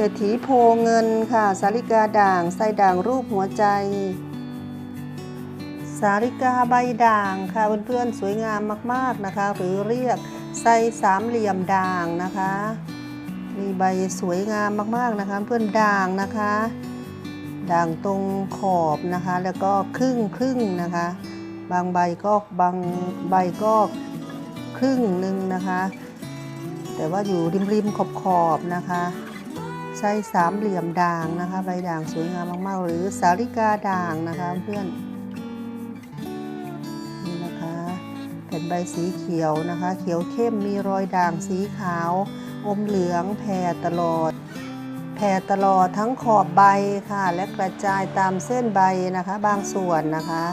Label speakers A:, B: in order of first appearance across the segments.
A: รษฐีโพเงินค่ะ สาริกาด่างไส้ด่างรูปหัวใจ สาริกาใบด่างค่ะเพื่อนๆสวยงามมากๆนะคะ หรือเรียกไส้สามเหลี่ยมด่างนะคะมีใบสวยงามมากๆนะคะ เพื่อนด่างนะคะ ด่างตรงขอบนะคะ แล้วก็ครึ่งครึ่งนะคะ บางใบก็บางใบก็ครึ่งหนึ่งนะคะ แต่ว่าอยู่ริมริมขอบขอบๆนะคะ ไส้สามเหลี่ยมด่างนะคะ ใบด่างสวยงามมากๆ หรือสาริกาด่างนะคะเพื่อนนี่นะคะแผ่นใบสีเขียวนะคะ เขียวเข้มมีรอยด่างสีขาว อมเหลืองแผ่ตลอดแผ่ตลอดทั้งขอบใบค่ะ และกระจายตามเส้นใบนะคะบางส่วนนะคะ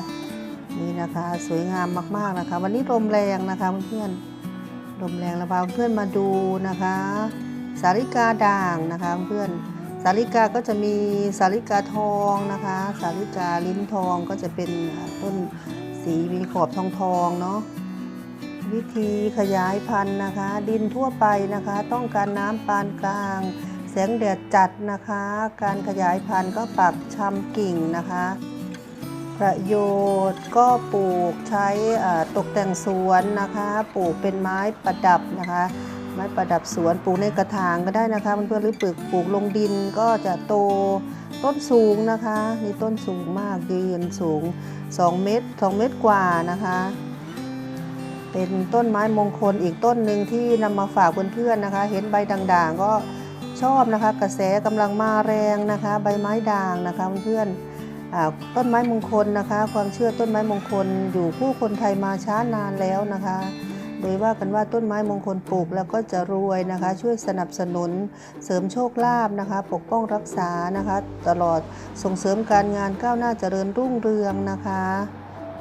A: นี่นะคะสวยงามมากๆนะคะ วันนี้ลมแรงนะคะเพื่อนๆลมแรงแล้วพาเพื่อนมาดูนะคะ สาริกาด่างนะคะเพื่อนสาริกาก็จะมีสาริกาทองนะคะ สาริกาลิ้นทองก็จะเป็นต้นสีมีขอบทองทองเนาะวิธีขยายพันธุ์นะคะ ดินทั่วไปนะคะ ต้องการน้ำปานกลาง แสงแดดจัดนะคะ การขยายพันธุ์ก็ปักชำกิ่งนะคะ ประโยชน์ก็ปลูกใช้ตกแต่งสวนนะคะ ปลูกเป็นไม้ประดับนะคะ ไม้ประดับสวนปลูกในกระถางก็ได้นะคะเพื่อนๆหรือปลูกปลูกลงดินก็จะโตต้นสูงนะคะนี่ต้นสูงมากยืนสูง 2 เมตร 2 เมตรกว่านะคะ เป็นต้นไม้มงคลอีกต้นหนึ่งที่นำมาฝากเพื่อนๆนะคะ เห็นใบด่างๆ ก็ชอบนะคะ กระแสกำลังมาแรงนะคะ ใบไม้ด่างนะคะเพื่อนๆต้นไม้มงคลนะคะ ความเชื่อต้นไม้มงคลอยู่คู่คนไทยมาช้านานแล้วนะคะ โดยว่ากันว่าต้นไม้มงคลปลูกแล้วก็จะรวยนะคะ ช่วยสนับสนุนเสริมโชคลาภนะคะ ปกป้องรักษานะคะ ตลอดส่งเสริมการงานก้าวหน้าเจริญรุ่งเรืองนะคะ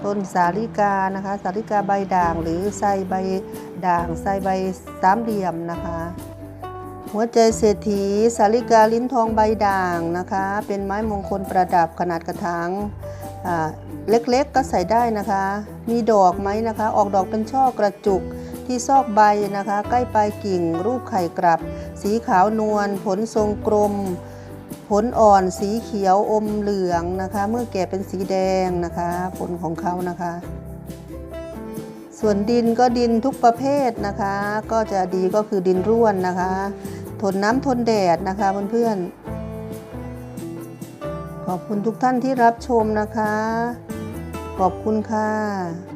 A: ต้นสาลิกานะคะ สาลิกาใบด่างหรือไซใบด่างไซใบสามเหลี่ยมนะคะหัวใจเศรษฐีสาลิกาลิ้นทองใบด่างนะคะ เป็นไม้มงคลประดับขนาดกระถางอ่า เล็กๆก็ใส่ได้นะคะ มีดอกไหมนะคะ ออกดอกเป็นช่อกระจุกที่ซอกใบนะคะ ใกล้ปลายกิ่ง รูปไข่กลับ สีขาวนวลผลทรงกลม ผลอ่อนสีเขียวอมเหลืองนะคะ เมื่อแก่เป็นสีแดงนะคะ ผลของเขานะคะ ส่วนดินก็ดินทุกประเภทนะคะ ก็จะดีก็คือดินร่วนนะคะ ทนน้ำทนแดดนะคะเพื่อนๆขอบคุณทุกท่านที่รับชมนะคะ ขอบคุณค่ะ